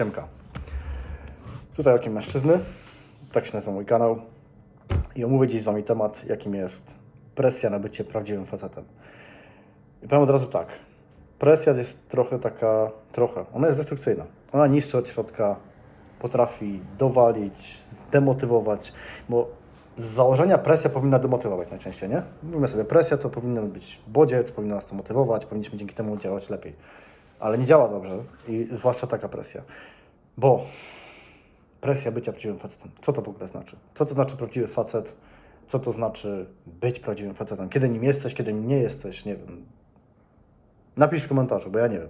Siemka. Tutaj okiem mężczyzny, tak się nazywa mój kanał i omówię dziś z Wami temat, jakim jest presja na bycie prawdziwym facetem. I powiem od razu tak, presja jest trochę taka, trochę, ona jest destrukcyjna. Ona niszczy od środka, potrafi dowalić, zdemotywować, bo z założenia presja powinna demotywować najczęściej, nie? Mówimy sobie, presja to powinien być bodziec, powinna nas to motywować, powinniśmy dzięki temu działać lepiej. Ale nie działa dobrze i zwłaszcza taka presja. Bo presja bycia prawdziwym facetem. Co to w ogóle znaczy? Co to znaczy prawdziwy facet? Co to znaczy być prawdziwym facetem? Kiedy nim jesteś, kiedy nim nie jesteś? Nie wiem. Napisz w komentarzu, bo ja nie wiem.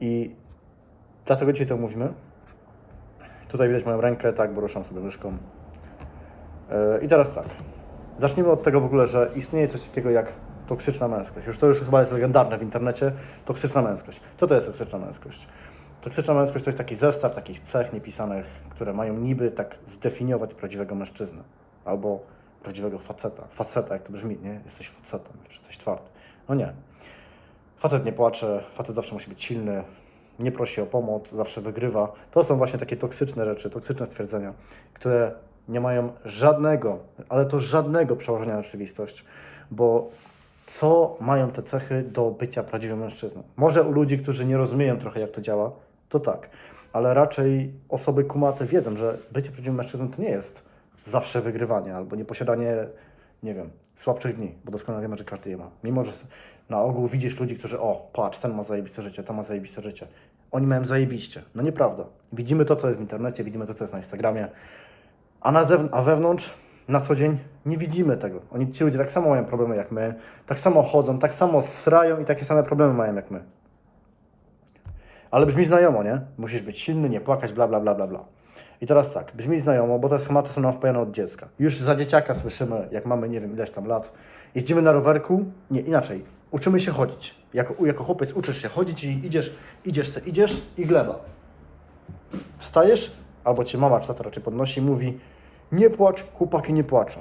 I dlatego dzisiaj to mówimy. Tutaj widać moją rękę, tak, bo ruszam sobie myszką. Yy, I teraz tak. Zacznijmy od tego w ogóle, że istnieje coś takiego jak toksyczna męskość. Już to już chyba jest legendarne w internecie. Toksyczna męskość. Co to jest toksyczna męskość? Toksyczna męskość to jest taki zestaw takich cech niepisanych, które mają niby tak zdefiniować prawdziwego mężczyznę albo prawdziwego faceta. Faceta, jak to brzmi, nie? Jesteś facetem, że jesteś twardy. No nie. Facet nie płacze, facet zawsze musi być silny, nie prosi o pomoc, zawsze wygrywa. To są właśnie takie toksyczne rzeczy, toksyczne stwierdzenia, które nie mają żadnego, ale to żadnego przełożenia na rzeczywistość, bo co mają te cechy do bycia prawdziwym mężczyzną? Może u ludzi, którzy nie rozumieją trochę, jak to działa, to tak, ale raczej osoby kumate wiedzą, że bycie prawdziwym mężczyzną to nie jest zawsze wygrywanie albo nieposiadanie, nie wiem, słabszych dni, bo doskonale wiemy, że każdy je ma. Mimo, że na ogół widzisz ludzi, którzy, o, patrz, ten ma zajebiste życie, ten ma zajebiste życie. Oni mają zajebiście. No nieprawda. Widzimy to, co jest w internecie, widzimy to, co jest na Instagramie, a, na zewn- a wewnątrz na co dzień nie widzimy tego. Oni, ci ludzie tak samo mają problemy jak my, tak samo chodzą, tak samo srają i takie same problemy mają jak my. Ale brzmi znajomo, nie? Musisz być silny, nie płakać, bla, bla, bla, bla, bla. I teraz tak, brzmi znajomo, bo te schematy są nam wpajane od dziecka. Już za dzieciaka słyszymy, jak mamy, nie wiem, ileś tam lat, jeździmy na rowerku, nie, inaczej, uczymy się chodzić. Jako, jako chłopiec uczysz się chodzić i idziesz, idziesz, se, idziesz i gleba. Wstajesz, albo cię mama czy tata raczej podnosi mówi nie płacz, chłopaki nie płaczą.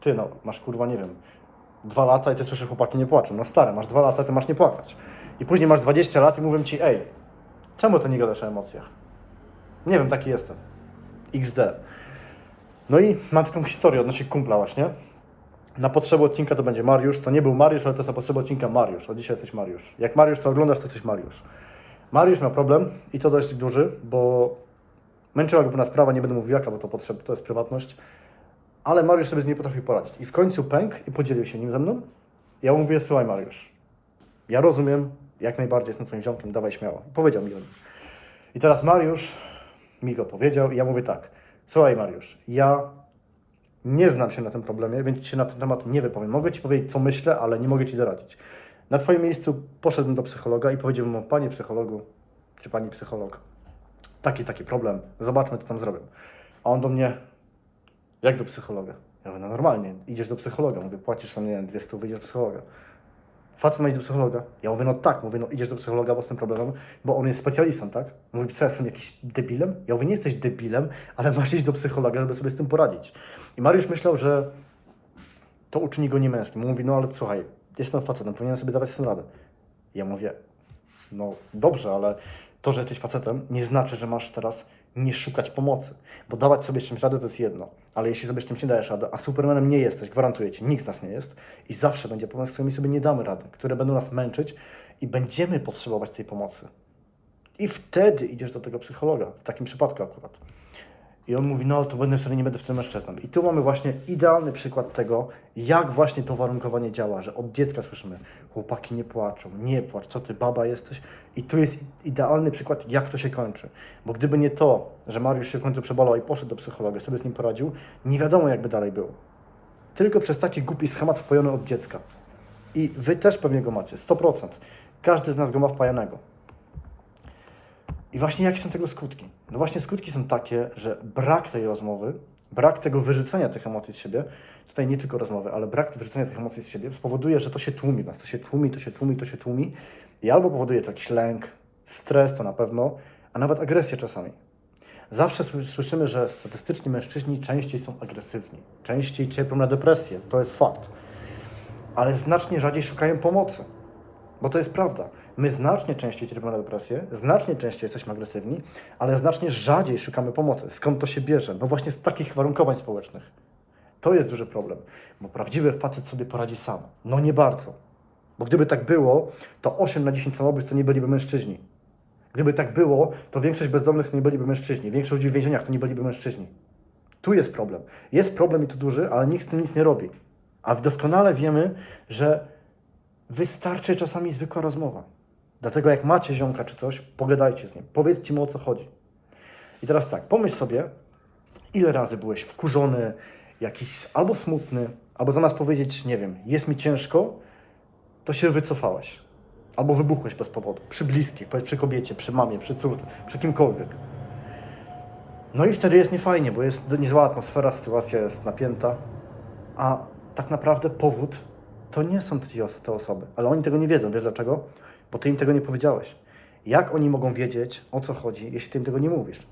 Ty no, masz kurwa, nie wiem, dwa lata i ty słyszysz, chłopaki nie płaczą. No stary, masz dwa lata, ty masz nie płakać. I później masz 20 lat i mówią ci, ej, czemu ty nie gadasz o emocjach? Nie wiem, taki jestem. XD. No i mam taką historię odnośnie kumpla właśnie. Na potrzeby odcinka to będzie Mariusz. To nie był Mariusz, ale to jest na potrzeby odcinka Mariusz. Od dzisiaj jesteś Mariusz. Jak Mariusz to oglądasz, to jesteś Mariusz. Mariusz miał problem i to dość duży, bo męczyła go pewna sprawa, nie będę mówił jaka, bo to, potrzeb, to jest prywatność. Ale Mariusz sobie z niej potrafił poradzić. I w końcu pękł i podzielił się nim ze mną. Ja mu mówię, słuchaj Mariusz, ja rozumiem, jak najbardziej jestem twoim ziomkiem, dawaj śmiało. I powiedział mi o nim. I teraz Mariusz mi go powiedział i ja mówię tak, słuchaj Mariusz, ja nie znam się na tym problemie, więc się na ten temat nie wypowiem. Mogę ci powiedzieć, co myślę, ale nie mogę ci doradzić. Na twoim miejscu poszedłbym do psychologa i powiedziałbym mu, panie psychologu, czy pani psycholog, taki, taki problem, zobaczmy, co tam zrobię. A on do mnie, jak do psychologa? Ja mówię, no normalnie, idziesz do psychologa. Mówię, płacisz tam, nie wiem, 200, wyjdziesz do psychologa. Facet ma iść do psychologa. Ja mówię, no tak, mówię, no idziesz do psychologa, bo z tym problemem, bo on jest specjalistą, tak? Mówi, co, jestem jakiś debilem? Ja mówię, nie jesteś debilem, ale masz iść do psychologa, żeby sobie z tym poradzić. I Mariusz myślał, że to uczyni go niemęskim. Mówi, no ale słuchaj, jestem facetem, powinienem sobie dawać z tym radę. Ja mówię, no dobrze, ale to, że jesteś facetem, nie znaczy, że masz teraz nie szukać pomocy. Bo dawać sobie z czymś radę to jest jedno, ale jeśli sobie z czymś nie dajesz radę, a Supermanem nie jesteś, gwarantuję Ci, nikt z nas nie jest i zawsze będzie problem, z którymi sobie nie damy rady, które będą nas męczyć i będziemy potrzebować tej pomocy. I wtedy idziesz do tego psychologa, w takim przypadku akurat. I on mówi, no to będę wtedy nie będę wtedy mężczyzną. I tu mamy właśnie idealny przykład tego, jak właśnie to warunkowanie działa, że od dziecka słyszymy, chłopaki nie płaczą, nie płacz, co ty baba jesteś. I tu jest idealny przykład, jak to się kończy. Bo gdyby nie to, że Mariusz się w końcu przebolał i poszedł do psychologa, sobie z nim poradził, nie wiadomo jakby dalej było. Tylko przez taki głupi schemat wpojony od dziecka. I wy też pewnie go macie, 100%. Każdy z nas go ma wpajanego. I właśnie jakie są tego skutki? No właśnie skutki są takie, że brak tej rozmowy, brak tego wyrzucenia tych emocji z siebie, tutaj nie tylko rozmowy, ale brak wyrzucenia tych emocji z siebie spowoduje, że to się tłumi nas, to się tłumi, to się tłumi, to się tłumi i albo powoduje to jakiś lęk, stres to na pewno, a nawet agresję czasami. Zawsze sły- słyszymy, że statystycznie mężczyźni częściej są agresywni, częściej cierpią na depresję, to jest fakt, ale znacznie rzadziej szukają pomocy. Bo to jest prawda. My znacznie częściej cierpimy na depresję, znacznie częściej jesteśmy agresywni, ale znacznie rzadziej szukamy pomocy. Skąd to się bierze? No właśnie z takich warunkowań społecznych. To jest duży problem, bo prawdziwy facet sobie poradzi sam. No nie bardzo. Bo gdyby tak było, to 8 na 10 samobójstw to nie byliby mężczyźni. Gdyby tak było, to większość bezdomnych to nie byliby mężczyźni. Większość ludzi w więzieniach to nie byliby mężczyźni. Tu jest problem. Jest problem i to duży, ale nikt z tym nic nie robi. A doskonale wiemy, że wystarczy czasami zwykła rozmowa. Dlatego jak macie ziomka czy coś, pogadajcie z nim. Powiedzcie mu o co chodzi. I teraz tak, pomyśl sobie, ile razy byłeś wkurzony, jakiś albo smutny, albo zamiast powiedzieć, nie wiem, jest mi ciężko, to się wycofałeś. Albo wybuchłeś bez powodu. Przy bliskich, przy kobiecie, przy mamie, przy córce, przy kimkolwiek. No i wtedy jest niefajnie, bo jest niezła atmosfera, sytuacja jest napięta, a tak naprawdę powód to nie są te osoby, ale oni tego nie wiedzą. Wiesz dlaczego? Bo ty im tego nie powiedziałeś. Jak oni mogą wiedzieć, o co chodzi, jeśli ty im tego nie mówisz?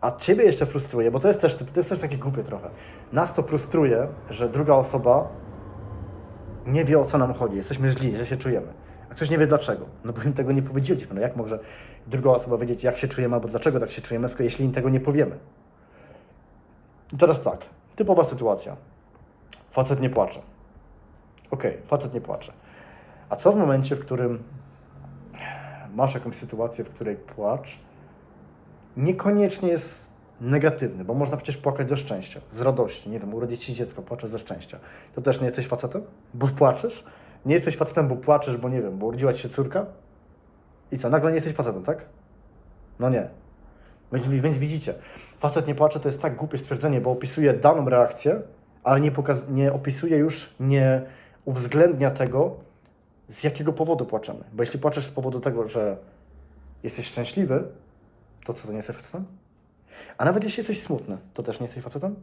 A ciebie jeszcze frustruje, bo to jest też, to jest też takie głupie trochę. Nas to frustruje, że druga osoba nie wie o co nam chodzi. Jesteśmy źli, że się czujemy. A ktoś nie wie dlaczego. No bo im tego nie powiedzieliśmy. No jak może druga osoba wiedzieć, jak się czujemy, albo dlaczego tak się czujemy, skoro jeśli im tego nie powiemy. I teraz tak, typowa sytuacja. Facet nie płacze. Okej, facet nie płacze. A co w momencie, w którym masz jakąś sytuację, w której płacz niekoniecznie jest negatywny, bo można przecież płakać ze szczęścia, z radości. Nie wiem, urodzić ci dziecko, płaczesz ze szczęścia. To też nie jesteś facetem, bo płaczesz? Nie jesteś facetem, bo płaczesz, bo nie wiem, bo urodziła ci się córka? I co, nagle nie jesteś facetem, tak? No nie. Więc, widzicie, facet nie płacze to jest tak głupie stwierdzenie, bo opisuje daną reakcję, ale nie, pokaz- nie opisuje już, nie uwzględnia tego, z jakiego powodu płaczemy. Bo jeśli płaczesz z powodu tego, że jesteś szczęśliwy, to co, to nie jesteś facetem? A nawet jeśli jesteś smutny, to też nie jesteś facetem?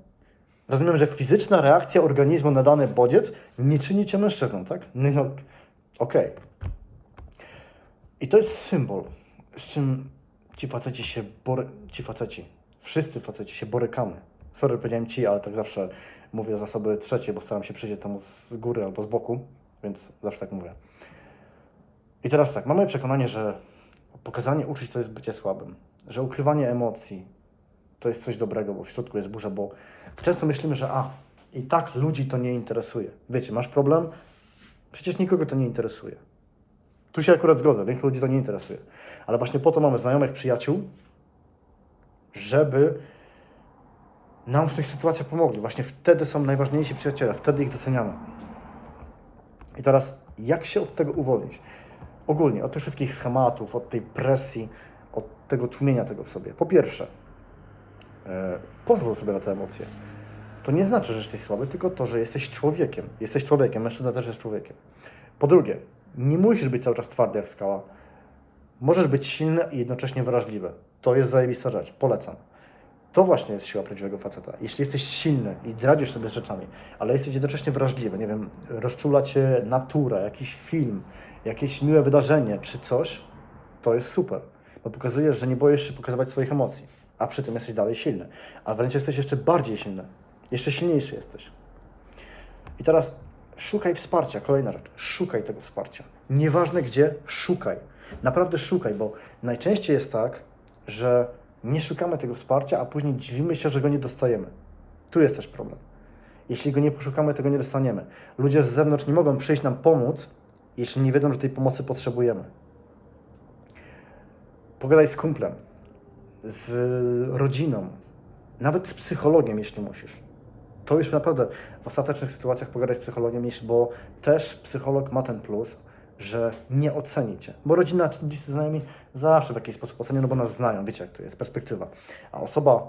Rozumiem, że fizyczna reakcja organizmu na dany bodziec nie czyni cię mężczyzną, tak? No, no okej. I to jest symbol, z czym ci faceci się bory... ci faceci, wszyscy faceci się borykamy. Sorry, powiedziałem ci, ale tak zawsze mówię z osoby trzeciej, bo staram się przyjrzeć temu z góry albo z boku, więc zawsze tak mówię. I teraz tak, mamy przekonanie, że pokazanie uczuć to jest bycie słabym, że ukrywanie emocji to jest coś dobrego, bo w środku jest burza, bo często myślimy, że a, i tak ludzi to nie interesuje. Wiecie, masz problem? Przecież nikogo to nie interesuje. Tu się akurat zgodzę, większość ludzi to nie interesuje. Ale właśnie po to mamy znajomych, przyjaciół, żeby nam w tych sytuacjach pomogli. Właśnie wtedy są najważniejsi przyjaciele, wtedy ich doceniamy. I teraz, jak się od tego uwolnić? Ogólnie, od tych wszystkich schematów, od tej presji, od tego tłumienia tego w sobie. Po pierwsze, e, pozwól sobie na te emocje. To nie znaczy, że jesteś słaby, tylko to, że jesteś człowiekiem. Jesteś człowiekiem, mężczyzna też jest człowiekiem. Po drugie, nie musisz być cały czas twardy jak skała. Możesz być silny i jednocześnie wrażliwy. To jest zajebista rzecz. Polecam. To właśnie jest siła prawdziwego faceta. Jeśli jesteś silny i radzisz sobie z rzeczami, ale jesteś jednocześnie wrażliwy, nie wiem, rozczula cię natura, jakiś film, jakieś miłe wydarzenie czy coś, to jest super. Bo pokazujesz, że nie boisz się pokazywać swoich emocji, a przy tym jesteś dalej silny. A wręcz jesteś jeszcze bardziej silny. Jeszcze silniejszy jesteś. I teraz szukaj wsparcia. Kolejna rzecz. Szukaj tego wsparcia. Nieważne gdzie, szukaj. Naprawdę szukaj, bo najczęściej jest tak, że nie szukamy tego wsparcia, a później dziwimy się, że go nie dostajemy. Tu jest też problem. Jeśli go nie poszukamy, tego nie dostaniemy. Ludzie z zewnątrz nie mogą przyjść nam pomóc, jeśli nie wiedzą, że tej pomocy potrzebujemy. Pogadaj z kumplem, z rodziną, nawet z psychologiem, jeśli musisz. To już naprawdę w ostatecznych sytuacjach pogadać z psychologiem, bo też psycholog ma ten plus, że nie oceni cię. Bo rodzina czy bliscy znajomi zawsze w jakiś sposób ocenią, no bo nas znają, wiecie jak to jest, perspektywa. A osoba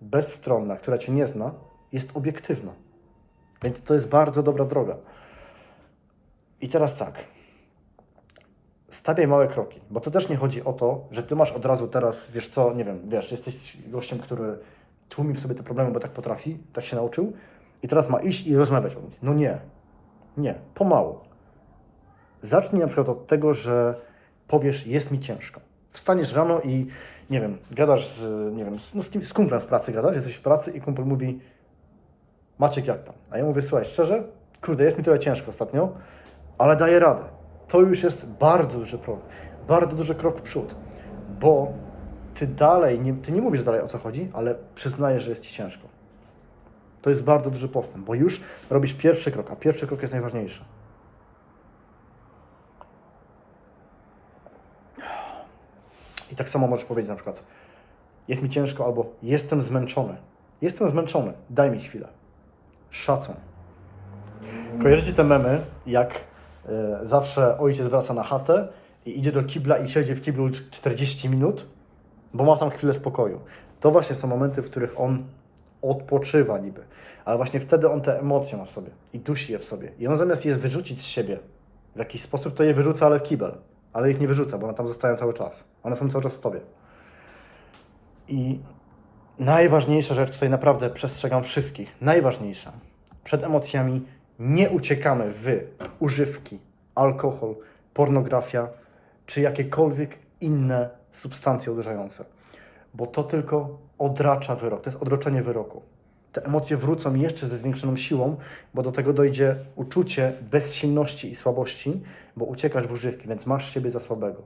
bezstronna, która cię nie zna, jest obiektywna. Więc to jest bardzo dobra droga. I teraz tak. Stawiaj małe kroki, bo to też nie chodzi o to, że ty masz od razu teraz, wiesz co, nie wiem, wiesz, jesteś gościem, który tłumi w sobie te problemy, bo tak potrafi, tak się nauczył i teraz ma iść i rozmawiać o nich. No nie, nie, pomału. Zacznij na przykład od tego, że powiesz, jest mi ciężko. Wstaniesz rano i, nie wiem, gadasz z, nie wiem, z, no z, kim, z kumplem z pracy gadasz, jesteś w pracy i kumpel mówi, Maciek jak tam? A ja mówię, słuchaj, szczerze, kurde, jest mi trochę ciężko ostatnio, ale daję radę. to już jest bardzo duży krok. Bardzo duży krok w przód. Bo ty dalej, nie, ty nie mówisz dalej o co chodzi, ale przyznajesz, że jest ci ciężko. To jest bardzo duży postęp, bo już robisz pierwszy krok, a pierwszy krok jest najważniejszy. I tak samo możesz powiedzieć na przykład, jest mi ciężko albo jestem zmęczony. Jestem zmęczony, daj mi chwilę. Szacun. Kojarzycie te memy, jak e, zawsze ojciec wraca na chatę i idzie do kibla i siedzi w kiblu 40 minut, bo ma tam chwilę spokoju. To właśnie są momenty, w których on odpoczywa niby, ale właśnie wtedy on te emocje ma w sobie i dusi je w sobie. I on zamiast je wyrzucić z siebie w jakiś sposób, to je wyrzuca, ale w kibel. Ale ich nie wyrzuca, bo one tam zostają cały czas. One są cały czas w tobie. I najważniejsza rzecz, tutaj naprawdę przestrzegam wszystkich, najważniejsza. Przed emocjami nie uciekamy w używki, alkohol, pornografia czy jakiekolwiek inne substancje uderzające, bo to tylko odracza wyrok, to jest odroczenie wyroku. Te emocje wrócą jeszcze ze zwiększoną siłą, bo do tego dojdzie uczucie bezsilności i słabości, bo uciekasz w używki, więc masz siebie za słabego.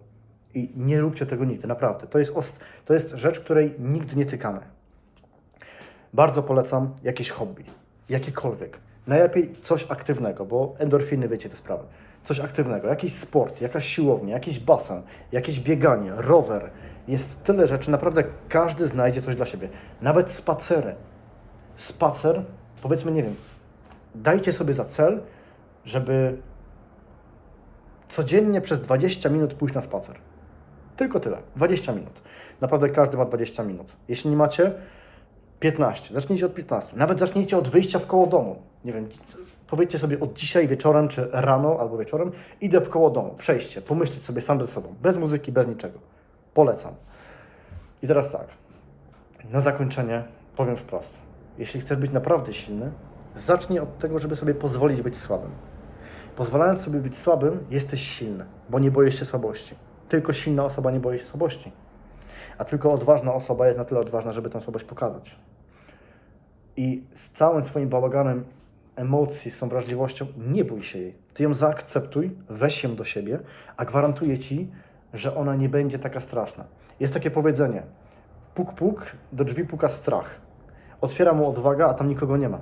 I nie róbcie tego nigdy, naprawdę. To jest, os- to jest rzecz, której nigdy nie tykamy. Bardzo polecam jakieś hobby, jakiekolwiek. Najlepiej coś aktywnego, bo endorfiny, wiecie te sprawy. Coś aktywnego, jakiś sport, jakaś siłownia, jakiś basen, jakieś bieganie, rower. Jest tyle rzeczy, naprawdę każdy znajdzie coś dla siebie. Nawet spacery. Spacer, powiedzmy, nie wiem, dajcie sobie za cel, żeby codziennie przez 20 minut pójść na spacer. Tylko tyle. 20 minut. Naprawdę każdy ma 20 minut. Jeśli nie macie, 15. Zacznijcie od 15. Nawet zacznijcie od wyjścia w koło domu. Nie wiem, powiedzcie sobie od dzisiaj wieczorem, czy rano albo wieczorem, idę w koło domu. Przejście, pomyśleć sobie sam ze sobą. Bez muzyki, bez niczego. Polecam. I teraz tak. Na zakończenie powiem wprost. Jeśli chcesz być naprawdę silny, zacznij od tego, żeby sobie pozwolić być słabym. Pozwalając sobie być słabym, jesteś silny, bo nie boisz się słabości. Tylko silna osoba nie boi się słabości. A tylko odważna osoba jest na tyle odważna, żeby tę słabość pokazać. I z całym swoim bałaganem emocji, z tą wrażliwością, nie bój się jej. Ty ją zaakceptuj, weź ją do siebie, a gwarantuję ci, że ona nie będzie taka straszna. Jest takie powiedzenie: puk, puk, do drzwi puka strach. Otwiera mu odwaga, a tam nikogo nie ma.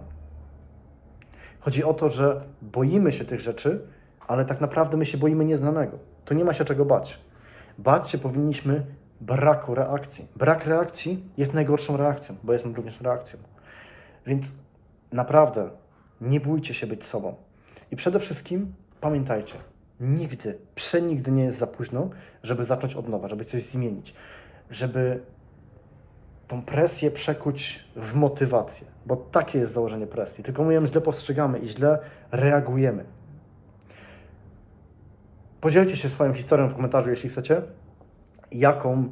Chodzi o to, że boimy się tych rzeczy, ale tak naprawdę my się boimy nieznanego. To nie ma się czego bać. Bać się powinniśmy braku reakcji. Brak reakcji jest najgorszą reakcją, bo jestem również reakcją. Więc naprawdę nie bójcie się być sobą. I przede wszystkim pamiętajcie, nigdy, przenigdy nie jest za późno, żeby zacząć od nowa, żeby coś zmienić, żeby tą presję przekuć w motywację, bo takie jest założenie presji. Tylko my ją źle postrzegamy i źle reagujemy. Podzielcie się swoją historią w komentarzu, jeśli chcecie, jaką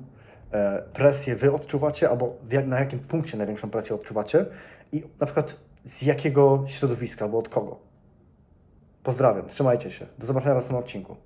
e, presję Wy odczuwacie, albo na jakim punkcie największą presję odczuwacie i na przykład z jakiego środowiska, albo od kogo. Pozdrawiam, trzymajcie się. Do zobaczenia w następnym odcinku.